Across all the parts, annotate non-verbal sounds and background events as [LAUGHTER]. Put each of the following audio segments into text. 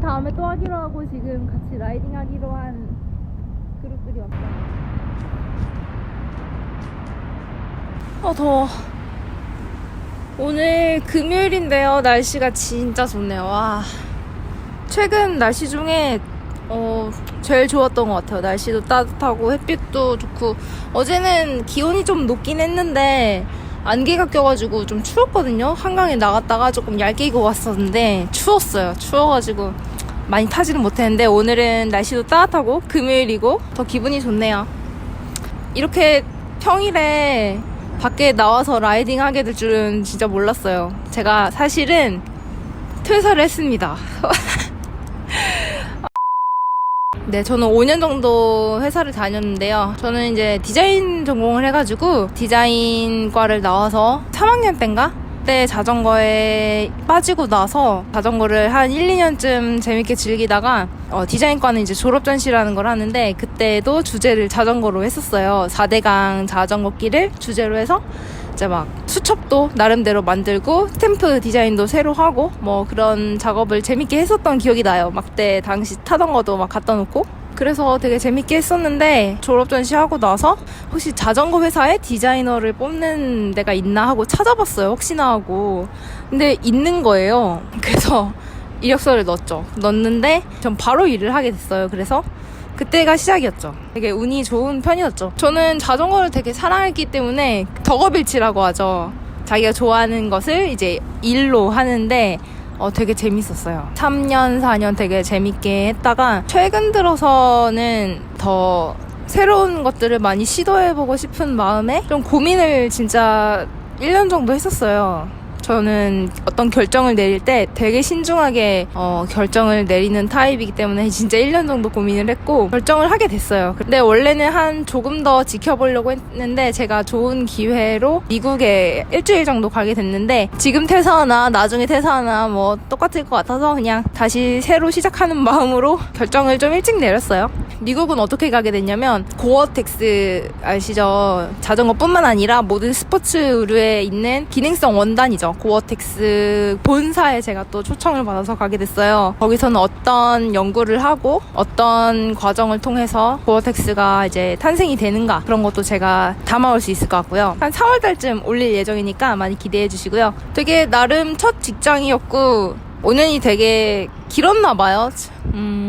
친구들하고 지금 같이 라이딩 하기로 한 그룹들이 왔어요. 아 더워. 오늘 금요일인데요. 날씨가 진짜 좋네요. 와. 최근 날씨 중에 어, 제일 좋았던 것 같아요. 날씨도 따뜻하고 햇빛도 좋고 어제는 기온이 좀 높긴 했는데 안개가 껴가지고 좀 추웠거든요. 한강에 나갔다가 조금 얇게 입고 왔었는데 추웠어요. 추워가지고 많이 타지는 못했는데 오늘은 날씨도 따뜻하고 금요일이고 더 기분이 좋네요. 이렇게 평일에 밖에 나와서 라이딩 하게 될 줄은 진짜 몰랐어요. 제가 사실은 퇴사를 했습니다. [LAUGHS] 네, 저는 5년 정도 회사를 다녔는데요. 저는 이제 디자인 전공을 해가지고 디자인과를 나와서 3학년 때인가? 때 자전거에 빠지고 나서 자전거를 한 1, 2년쯤 재밌게 즐기다가 어, 디자인과는 이제 졸업 전시라는 걸 하는데 그때도 주제를 자전거로 했었어요. 4대강 자전거 길을 주제로 해서 이제 막 수첩도 나름대로 만들고 스탬프 디자인도 새로 하고 뭐 그런 작업을 재밌게 했었던 기억이 나요. 막 때 당시 타던 것도 막 갖다 놓고 그래서 되게 재밌게 했었는데 졸업 전시하고 나서 혹시 자전거 회사에 디자이너를 뽑는 데가 있나 하고 찾아봤어요. 혹시나 하고. 근데 있는 거예요. [LAUGHS] 그래서 이력서를 넣었죠. 넣었는데 전 바로 일을 하게 됐어요. 그래서 그때가 시작이었죠. 되게 운이 좋은 편이었죠. 저는 자전거를 되게 사랑했기 때문에 덕업일치라고 하죠. 자기가 좋아하는 것을 이제 일로 하는데 어, 되게 재밌었어요. 3년, 4년 되게 재밌게 했다가 최근 들어서는 더 새로운 것들을 많이 시도해보고 싶은 마음에 좀 고민을 진짜 1년 정도 했었어요. 저는 어떤 결정을 내릴 때 되게 신중하게 어, 결정을 내리는 타입이기 때문에 [LAUGHS] 진짜 1년 정도 고민을 했고 결정을 하게 됐어요. 근데 원래는 한 조금 더 지켜보려고 했는데 제가 좋은 기회로 미국에 일주일 정도 가게 됐는데 지금 퇴사하나 나중에 퇴사하나 뭐 똑같을 것 같아서 그냥 다시 새로 시작하는 마음으로 [LAUGHS] 결정을 좀 일찍 내렸어요. 미국은 어떻게 가게 됐냐면 고어텍스 아시죠? 자전거뿐만 아니라 모든 스포츠 의류에 있는 기능성 원단이죠. 고어텍스 본사에 제가 또 초청을 받아서 가게 됐어요. 거기서는 어떤 연구를 하고 어떤 과정을 통해서 고어텍스가 이제 탄생이 되는가 그런 것도 제가 담아올 수 있을 것 같고요. 한 4월 달쯤 올릴 예정이니까 많이 기대해 주시고요. 되게 나름 첫 직장이었고 5년이 되게 길었나 봐요. 음,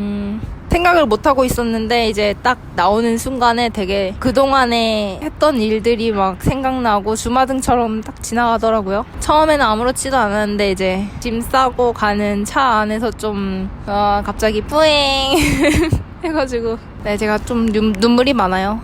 생각을 못하고 있었는데 이제 딱 나오는 순간에 되게 그동안에 했던 일들이 막 생각나고 주마등처럼 딱 지나가더라고요. 처음에는 아무렇지도 않았는데 이제 짐 싸고 가는 차 안에서 좀 아, 갑자기 뿌잉 [LAUGHS] 해가지고 네 제가 좀 눈, 눈물이 많아요.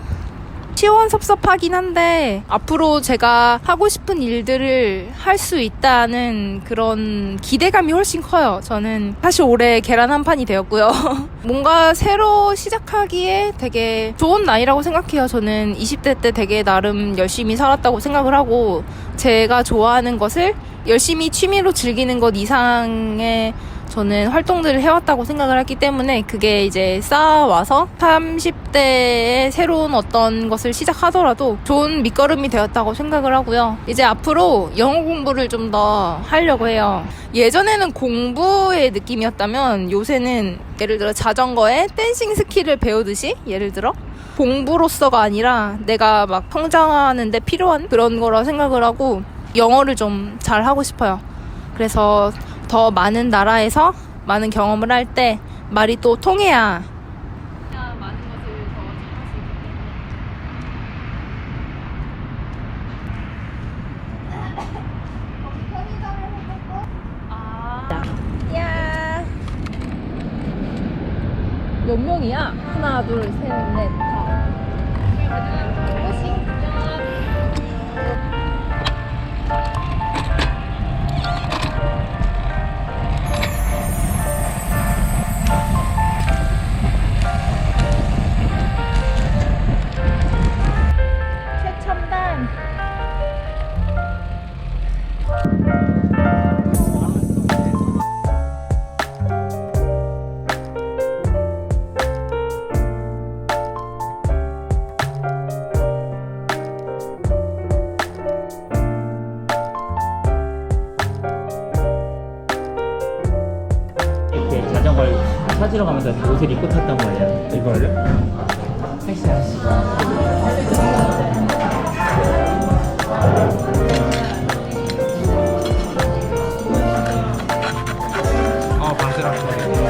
시원섭섭하긴 한데 앞으로 제가 하고 싶은 일들을 할 수 있다는 그런 기대감이 훨씬 커요. 저는 사실 올해 계란 한 판이 되었고요. [LAUGHS] 뭔가 새로 시작하기에 되게 좋은 나이라고 생각해요. 저는 20대 때 되게 나름 열심히 살았다고 생각을 하고 제가 좋아하는 것을 열심히 취미로 즐기는 것 이상의 저는 활동들을 해왔다고 생각을 했기 때문에 그게 이제 쌓아와서 30대에 새로운 어떤 것을 시작하더라도 좋은 밑거름이 되었다고 생각을 하고요. 이제 앞으로 영어 공부를 좀 더 하려고 해요. 예전에는 공부의 느낌이었다면 요새는 예를 들어 자전거에 댄싱 스킬을 배우듯이 예를 들어 공부로서가 아니라 내가 막 성장하는데 필요한 그런 거라 생각을 하고 영어를 좀 잘 하고 싶어요. 그래서 더 많은 나라에서 많은 경험을 할 때 말이 또 통해야 많은 것을 더 잘할 수 있기 때문에. 야. 몇 명이야? 하나, 둘, 셋, 넷, 찾으러 가면서 옷을 입고 탔단 말이야. 이걸요? 택시 아저씨. 어, 바지락.